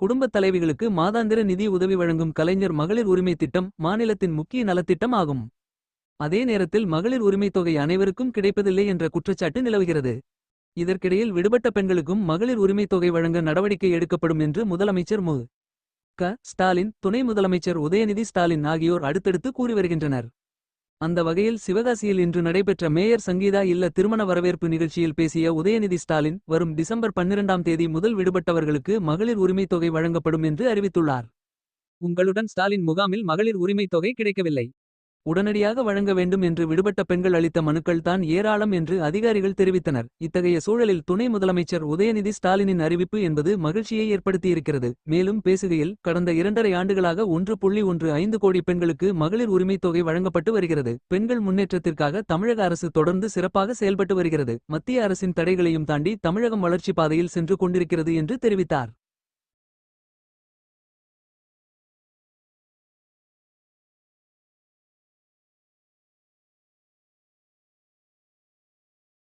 குடும்பத் தலைவிகளுக்கு மாதாந்திர நிதி உதவி வழங்கும் கலைஞர் மகளிர் உரிமை திட்டம் மாநிலத்தின் முக்கிய நலத்திட்டம் ஆகும். அதே நேரத்தில் மகளிர் உரிமைத் தொகை அனைவருக்கும் கிடைப்பதில்லை என்ற குற்றச்சாட்டு நிலவுகிறது. இதற்கிடையில் விடுபட்ட பெண்களுக்கும் மகளிர் உரிமைத் தொகை வழங்க நடவடிக்கை எடுக்கப்படும் என்று முதலமைச்சர் மு. க. ஸ்டாலின் துணை முதலமைச்சர் உதயநிதி ஸ்டாலின் ஆகியோர் அடுத்தடுத்து கூறி வருகின்றனர். அந்த வகையில் சிவகாசியில் இன்று நடைபெற்ற மேயர் சங்கீதா இல்ல திருமண வரவேற்பு நிகழ்ச்சியில் பேசிய உதயநிதி ஸ்டாலின் வரும் டிசம்பர் பன்னிரண்டாம் தேதி முதல் விடுபட்டவர்களுக்கு மகளிர் உரிமைத் தொகை வழங்கப்படும் என்று அறிவித்துள்ளார். உங்களுடன் ஸ்டாலின் முகாமில் மகளிர் உரிமைத் தொகை கிடைக்கவில்லை. உடனடியாக வழங்க வேண்டும் என்று விடுபட்ட பெண்கள் அளித்த மனுக்கள் தான் ஏராளம் என்று அதிகாரிகள் தெரிவித்தனர். இத்தகைய சூழலில் துணை முதலமைச்சர் உதயநிதி ஸ்டாலினின் அறிவிப்பு என்பது மகிழ்ச்சியை ஏற்படுத்தியிருக்கிறது. மேலும் பேசுகையில் கடந்த இரண்டரை ஆண்டுகளாக ஒன்று புள்ளி ஒன்று ஐந்து கோடி பெண்களுக்கு மகளிர் உரிமைத் தொகை வழங்கப்பட்டு வருகிறது. பெண்கள் முன்னேற்றத்திற்காக தமிழக அரசு தொடர்ந்து சிறப்பாக செயல்பட்டு வருகிறது. மத்திய அரசின் தடைகளையும் தாண்டி தமிழகம் வளர்ச்சி பாதையில் சென்று கொண்டிருக்கிறது என்று தெரிவித்தார்.